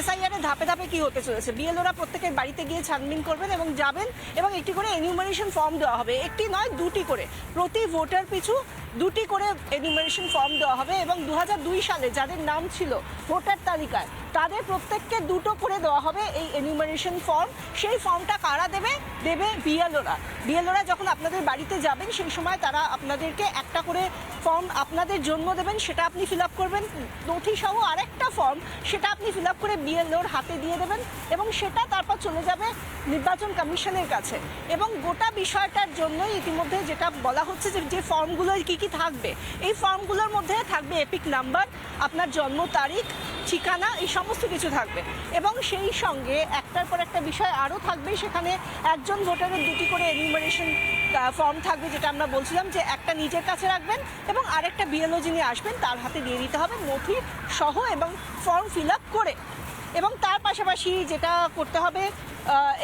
SIR এর ধাপে ধাপে কি হতে চলেছে? বিএলওরা প্রত্যেকের বাড়িতে গিয়ে ছানবিন করবেন এবং যাবেন এবং একটি করে এনিউমারেশন ফর্ম দেওয়া হবে। একটি নয়, দুটি করে। প্রতি ভোটার পিছু দুটি করে এনিউমারেশন ফর্ম দেওয়া হবে এবং দু হাজার দুই সালে যাদের নাম ছিল ভোটার তালিকায়, তাদের প্রত্যেককে দুটো করে দেওয়া হবে এই এনিউমারেশন ফর্ম সেই ফর্মটা কারা দেবে? দেবে বিএলওরা। বিএলওরা যখন আপনাদের বাড়িতে যাবেন, সেই সময় তারা আপনাদেরকে একটা করে ফর্ম আপনাদের জন্য দেবেন, সেটা আপনি ফিল আপ করবেন। নথি সহ আরেকটা ফর্ম সেটা আপনি ফিল আপ করে বিএলওর হাতে দিয়ে দেবেন এবং সেটা তারপর চলে যাবে নির্বাচন কমিশনের কাছে। এবং গোটা বিষয়টার জন্যই ইতিমধ্যে যেটা বলা হচ্ছে যে যে ফর্মগুলো কি কি থাকবে? এই ফর্মগুলোর মধ্যে থাকবে এপিক নাম্বার, আপনার জন্ম তারিখ, ঠিকানা, এই সমস্ত কিছু থাকবে। এবং সেই সঙ্গে একটার পর একটা বিষয় আরও থাকবে, সেখানে একজন ভোটারের দুটি করে এনিউমারেশন ফর্ম থাকবে, যেটা আমরা বলছিলাম যে একটা নিজের কাছে রাখবেন এবং আরেকটা বিএলও যিনি আসবেন, তার হাতে দিয়ে দিতে হবে নথি সহ এবং ফর্ম ফিল করে। এবং তার পাশাপাশি যেটা করতে হবে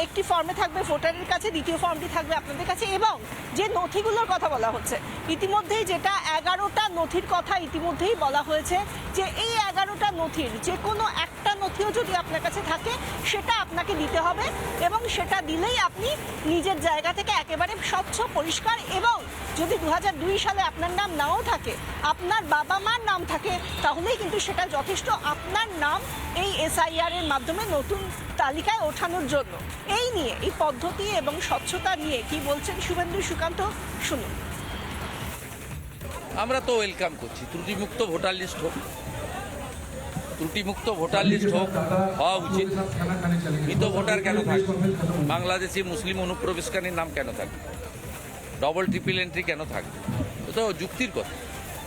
একটি ফর্মে থাকবে ভোটারের কাছে, দ্বিতীয় ফর্মটি থাকবে আপনাদের কাছে এবং যে নথিগুলোর কথা বলা হচ্ছে, ইতিমধ্যেই যেটা এগারোটা নথির কথা ইতিমধ্যেই বলা হয়েছে যে এই এগারোটা নথির যে কোনো একটা নথিও যদি আপনার কাছে থাকে, সেটা আপনাকে দিতে হবে এবং সেটা দিলেই আপনি নিজের জায়গা থেকে একেবারে স্বচ্ছ, পরিষ্কার এবং যদি দু সালে আপনার নাম নাও থাকে, আপনার বাবা মার নাম থাকে, তাহলেই কিন্তু সেটা যথেষ্ট আপনার নাম এই এসআইআর এর মাধ্যমে নতুন তালিকায় ওঠানোর জন্য। এই নিয়ে, এই পদ্ধতি এবং স্বচ্ছতা নিয়ে কি বলছেন শুভেন্দু সুকান্ত? শুনুন। আমরা তো ওয়েলকাম করছি। ত্রুটিমুক্ত ভোটার লিস্ট হোক। ত্রুটিমুক্ত ভোটার লিস্ট হোক, হওয়া উচিত। মৃত ভোটার কেন থাকবে? বাংলাদেশি, মুসলিম অনুপ্রবেশকারীর নাম কেন থাকবে? ডবল ট্রিপল এন্ট্রি কেন থাকবে? তো যুক্তির কথা।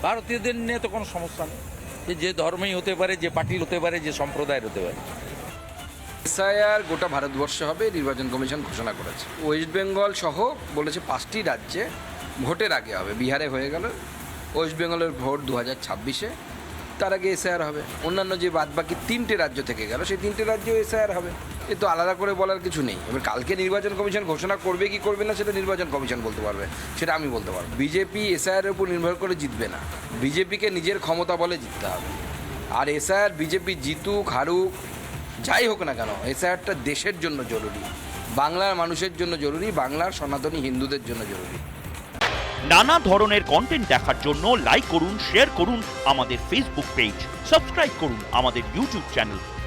ভারতীয়দের নিয়ে তো কোনো সমস্যা নেই। যে যে ধর্মেই হতে পারে, যে পার্টির হতে পারে, যে সম্প্রদায়ের হতে পারে। এসআইআর গোটা ভারতবর্ষে হবে, নির্বাচন কমিশন ঘোষণা করেছে। ওয়েস্ট বেঙ্গল সহ বলেছে পাঁচটি রাজ্যে ভোটের আগে হবে। বিহারে হয়ে গেল, ওয়েস্ট বেঙ্গলের ভোট দু হাজার ছাব্বিশে, তার আগে এসআইআর হবে। অন্যান্য যে বাদবাকি তিনটে রাজ্য থেকে গেল, সেই তিনটে রাজ্যেও এসআইআর হবে। এ তো আলাদা করে বলার কিছু নেই। এবার কালকে নির্বাচন কমিশন ঘোষণা করবে কি করবে না সেটা নির্বাচন কমিশন বলতে পারবে। সেটা আমি বলতে পারব। বিজেপি এসআইআর উপর নির্ভর করে জিতবে না। বিজেপিকে নিজের ক্ষমতা বলে জিততে হবে। আর এসআইআর বিজেপি জিতুক, হারুক, যাই হোক না কেন, এসআইআরটা দেশের জন্য জরুরি। বাংলার মানুষের জন্য জরুরি, বাংলার সনাতনী হিন্দুদের জন্য জরুরি। নানা ধরনের কন্টেন্ট দেখার জন্য লাইক করুন শেয়ার করুন আমাদের ফেসবুক পেজ সাবস্ক্রাইব করুন আমাদের ইউটিউব চ্যানেল